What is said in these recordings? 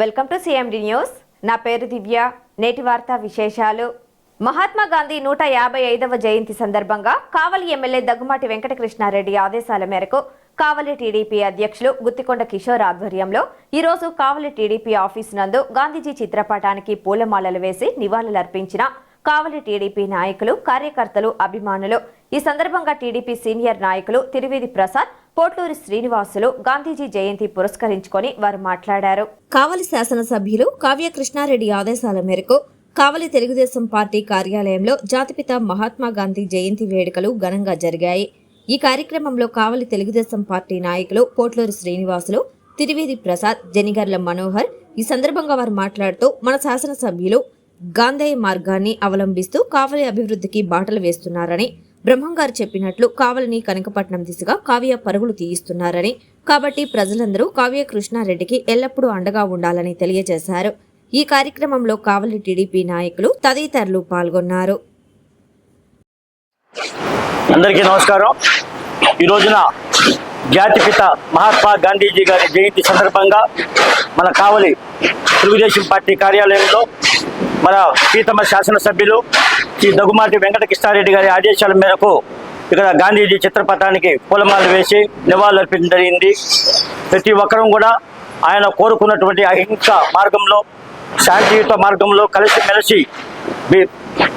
Welcome to CMD news నా పేరు దివ్య. నేటి వార్త విశేషాలు. మహాత్మా గాంధీ నూట యాభై ఐదవ జయంతి సందర్భంగా కావలి ఎమ్మెల్యే దగ్గుమాటి వెంకటకృష్ణారెడ్డి ఆదేశాల మేరకు కావలి టీడీపీ అధ్యక్షులు గుత్తికొండ కిషోర్ ఆధ్వర్యంలో ఈరోజు కావలి టీడీపీ ఆఫీస్ నందు గాంధీజీ చిత్రపటానికి పూలమాలలు వేసి నివాళులర్పించిన కావలి టీడీపీ నాయకులు కార్యకర్తలు అభిమానులు. ఈ సందర్భంగా టీడీపీ సీనియర్ నాయకులు తిరువేది ప్రసాద్ పోట్లూరి శ్రీనివాసులు గాంధీజీ జయంతి పురస్కరించుకొని వారు మాట్లాడారు. కావలి శాసనసభ్యులు కావ్య కృష్ణారెడ్డి ఆదేశాల మేరకు కావలి తెలుగుదేశం పార్టీ కార్యాలయంలో జాతిపిత మహాత్మా గాంధీ జయంతి వేడుకలు ఘనంగా జరిగాయి. ఈ కార్యక్రమంలో కావలి తెలుగుదేశం పార్టీ నాయకులు పోట్లూరి శ్రీనివాసులు తిరువేది ప్రసాద్ జనిగర్ల మనోహర్ ఈ సందర్భంగా వారు మాట్లాడుతూ మన శాసనసభ్యులు గాంధేయ మార్గాన్ని అవలంబిస్తూ కావలి అభివృద్ధికి బాటలు వేస్తున్నారని బ్రహ్మంగారు చెప్పినట్లు కావలిని కనకపట్నం దిశగా కావ్య పరుగులు తీయిస్తున్నారని. కాబట్టి ప్రజలందరూ కావ్య కృష్ణారెడ్డికి ఎల్లప్పుడూ అండగా ఉండాలని తెలియజేశారు. ఈ కార్యక్రమంలో కావలి టీడీపీ నాయకులు తదితరులు పాల్గొన్నారు. అందరికీ నమస్కారం. ఈ రోజున జాతిపిత మహాత్మా గాంధీజీ గారి జయంతి సందర్భంగా మన కావలి తెలుగుదేశం పార్టీ కార్యాలయంలో మన ప్రీతమ శాసనసభ్యులు శ్రీ దగ్గుమాటి వెంకట కృష్ణారెడ్డి గారి ఆదేశాల మేరకు ఇక్కడ గాంధీజీ చిత్రపటానికి పూలమాల వేసి నివాళులర్పించడం జరిగింది. ప్రతి ఒక్కరూ కూడా ఆయన కోరుకున్నటువంటి అహింస మార్గంలో శాంతియుత మార్గంలో కలిసిమెలిసి మీ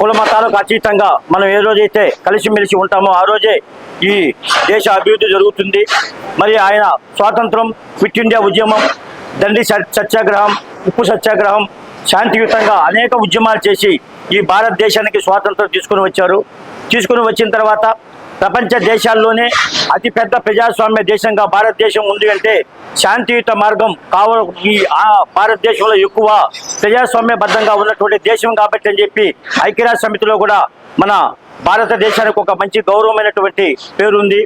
కులమతాలకు అతీతంగా మనం ఏ రోజైతే కలిసిమెలిసి ఉంటామో ఆ రోజే ఈ దేశ అభివృద్ధి జరుగుతుంది. మరి ఆయన స్వాతంత్రం క్విట్ ఇండియా ఉద్యమం దండి సత్యాగ్రహం ఉప్పు సత్యాగ్రహం శాంతియుతంగా అనేక ఉద్యమాలు చేసి ఈ భారతదేశానికి స్వాతంత్రం తీసుకుని వచ్చారు. తీసుకుని వచ్చిన తర్వాత ప్రపంచ దేశాల్లోనే అతిపెద్ద ప్రజాస్వామ్య దేశంగా భారతదేశం ఉంది అంటే శాంతియుత మార్గం కావ ఈ భారతదేశంలో ఎక్కువ ప్రజాస్వామ్యబద్ధంగా ఉన్నటువంటి దేశం కాబట్టి అని చెప్పి ఐక్యరాజ్య సమితిలో కూడా మన భారతదేశానికి ఒక మంచి గౌరవమైనటువంటి పేరుంది.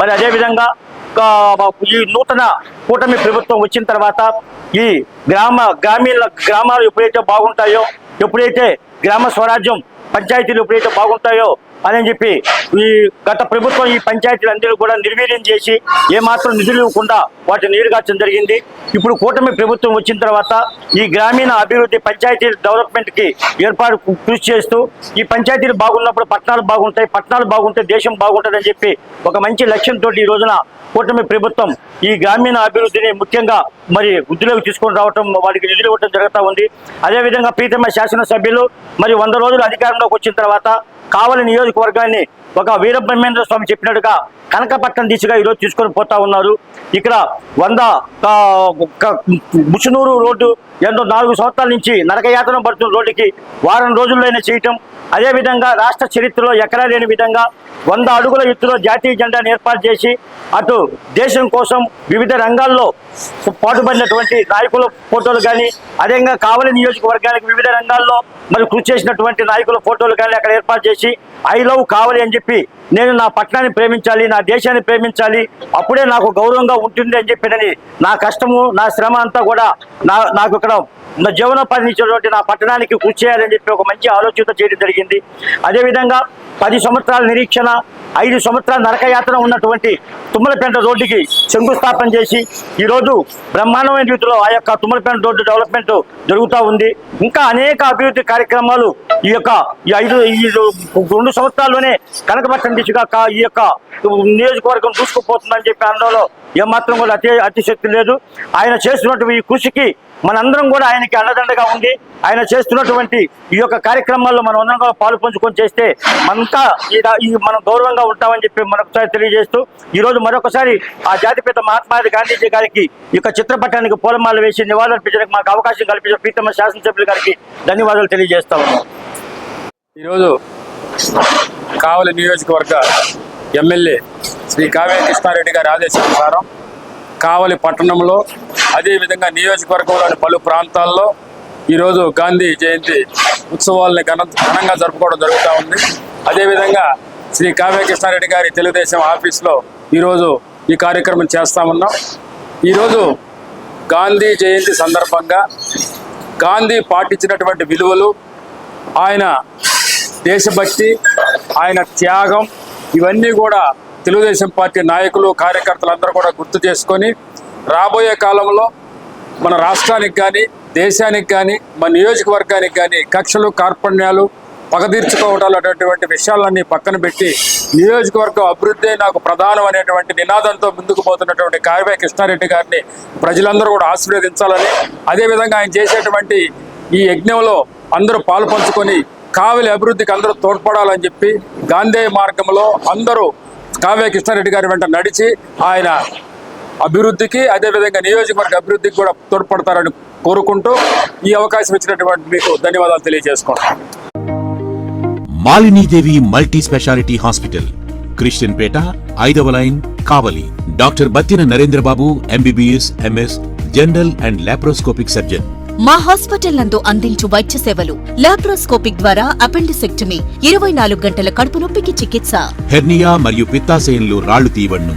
మరి అదేవిధంగా ఈ నూతన కూటమి ప్రభుత్వం వచ్చిన తర్వాత ఈ గ్రామ గ్రామీణ గ్రామాలు ఎప్పుడైతే బాగుంటాయో ఎప్పుడైతే గ్రామ స్వరాజ్యం పంచాయతీలు ఎప్పుడైతే బాగుంటాయో అని చెప్పి ఈ గత ప్రభుత్వం ఈ పంచాయతీలందరూ కూడా నిర్వీర్యం చేసి ఏమాత్రం నిధులు ఇవ్వకుండా వాటిని నీరుగార్చడం జరిగింది. ఇప్పుడు కూటమి ప్రభుత్వం వచ్చిన తర్వాత ఈ గ్రామీణ అభివృద్ధి పంచాయతీ డెవలప్మెంట్కి ఏర్పాటు కృషి చేస్తూ ఈ పంచాయతీలు బాగున్నప్పుడు పట్టణాలు బాగుంటాయి పట్టణాలు బాగుంటే దేశం బాగుంటుందని చెప్పి ఒక మంచి లక్ష్యంతో ఈ రోజున కూటమి ప్రభుత్వం ఈ గ్రామీణ అభివృద్ధిని ముఖ్యంగా మరి వృద్ధిలోకి తీసుకొని రావటం వారికి నిధులు ఇవ్వడం జరుగుతూ ఉంది. అదేవిధంగా ప్రీతమ శాసనసభ్యులు మరి వంద రోజులు అధికారంలోకి వచ్చిన తర్వాత కావలి నియోజకవర్గాన్ని ఒక వీరబ్రహ్మేంద్ర స్వామి చెప్పినట్టుగా కనకపట్నం దిశగా ఈరోజు తీసుకొని పోతా ఉన్నారు. ఇక్కడ వంద ఆ, ముసునూరు రోడ్డు ఎంతో నాలుగు సంవత్సరాల నుంచి నరకయాతన పడుతున్న రోడ్డుకి వారం రోజుల్లోనే చేయటం. అదేవిధంగా రాష్ట్ర చరిత్రలో ఎక్కడా లేని విధంగా వంద అడుగుల ఎత్తులో జాతీయ జెండాను ఏర్పాటు చేసి అటు దేశం కోసం వివిధ రంగాల్లో పాటుపడినటువంటి నాయకుల ఫోటోలు కానీ అదేవిధంగా కావలి నియోజకవర్గానికి వివిధ రంగాల్లో మరి కృషి చేసినటువంటి నాయకుల ఫోటోలు కానీ అక్కడ ఏర్పాటు చేసి ఐ లవ్ కావలి అని చెప్పి నేను నా పట్టణాన్ని ప్రేమించాలి నా దేశాన్ని ప్రేమించాలి అప్పుడే నాకు గౌరవంగా ఉంటుంది అని చెప్పినని నా కష్టము నా శ్రమ అంతా కూడా నా నాకు ఇక్కడ నా జీవనోపాధిని నా పట్టణానికి కృషి చేయాలని చెప్పి ఒక మంచి ఆలోచన చేయడం జరిగింది. అదేవిధంగా పది సంవత్సరాల నిరీక్షణ ఐదు సంవత్సరాల నరకయాత్ర ఉన్నటువంటి తుమ్మలపేంట రోడ్డుకి శంకుస్థాపన చేసి ఈరోజు బ్రహ్మాండమైన రీతిలో ఆ యొక్క తుమ్మలపేంట రోడ్డు డెవలప్మెంట్ జరుగుతూ ఉంది. ఇంకా అనేక అభివృద్ధి కార్యక్రమాలు ఈ యొక్క ఈ ఐదు ఈ రెండు సంవత్సరాల్లోనే కనకపట్నం దిశగా ఈ యొక్క నియోజకవర్గం దూసుకుపోతుందని చెప్పి అనడంలో ఏమాత్రం కూడా అతి అతిశక్తి లేదు. ఆయన చేస్తున్నటువంటి ఈ కృషికి మనందరం కూడా ఆయనకి అండదండగా ఉండి ఆయన చేస్తున్నటువంటి ఈ యొక్క కార్యక్రమాల్లో మనం అందరం కూడా పాలు పంచుకొని చేస్తే మనంతా ఈ ఈ మనం గౌరవంగా ఉంటామని చెప్పి మరొకసారి తెలియజేస్తూ ఈ రోజు మరొకసారి ఆ జాతిపిత మహాత్మా గాంధీజీ గారికి ఈ యొక్క చిత్రపటానికి పూలమాల వేసి నివాళులర్పించడానికి మాకు అవకాశం కల్పించిన ప్రీతమ శాసనసభ్యులు గారికి ధన్యవాదాలు తెలియజేస్తా ఉన్నాం ఈరోజు కావలి నియోజకవర్గ ఎమ్మెల్యే శ్రీ కావ్య కృష్ణారెడ్డి గారి ఆదేశానుసారం కావలి పట్టణంలో అదేవిధంగా నియోజకవర్గంలోని పలు ప్రాంతాల్లో ఈరోజు గాంధీ జయంతి ఉత్సవాలని ఘన ఘనంగా జరుపుకోవడం జరుగుతూ ఉంది. అదేవిధంగా శ్రీ కావ్యకృష్ణారెడ్డి గారి తెలుగుదేశం ఆఫీస్లో ఈరోజు ఈ కార్యక్రమం చేస్తా ఉన్నాం. ఈరోజు గాంధీ జయంతి సందర్భంగా గాంధీ పాటించినటువంటి విలువలు ఆయన దేశభక్తి ఆయన త్యాగం ఇవన్నీ కూడా తెలుగుదేశం పార్టీ నాయకులు కార్యకర్తలు అందరూ కూడా గుర్తు చేసుకొని రాబోయే కాలంలో మన రాష్ట్రానికి కానీ దేశానికి కానీ మన నియోజకవర్గానికి కానీ కక్షలు కార్పణ్యాలు పగదీర్చుకోవటాలు అటువంటి విషయాలన్నీ పక్కన పెట్టి నియోజకవర్గం అభివృద్ధి నాకు ప్రధానం అనేటువంటి నినాదంతో ముందుకు పోతున్నటువంటి కావ్య కృష్ణారెడ్డి గారిని ప్రజలందరూ కూడా ఆశీర్వదించాలని అదేవిధంగా ఆయన చేసేటువంటి ఈ యజ్ఞంలో అందరూ పాలు పంచుకొని కావలి అభివృద్ధికి అందరూ తోడ్పడాలని చెప్పి గాంధీ మార్గంలో అందరూ కావ్య కృష్ణారెడ్డి గారి వెంట నడిచి ఆయన అభివృద్ధికి అదేవిధంగా నియోజకవర్గ అభివృద్ధికి కూడా తోడ్పడతారని కోరుకుంటూ ఈ అవకాశం ఇచ్చినటువంటి మీకు ధన్యవాదాలు తెలియజేసుకుంటాను Malinidevi multi speciality hospital Christian Peta ఐదవ line Kavali. Doctor Battina Narendrababu MBBS MS general and laparoscopic surgeon. మా హాస్పిటల్ నందు అందించు వైద్య సేవలు. లాప్రోస్కోపిక్ ద్వారా అపెండిసెక్టమీ ఇరవై నాలుగు గంటల కడుపు నొప్పికి చికిత్స. హెర్నియా మరియు పిత్తాశయంలో రాళ్ళు తీయవన్ను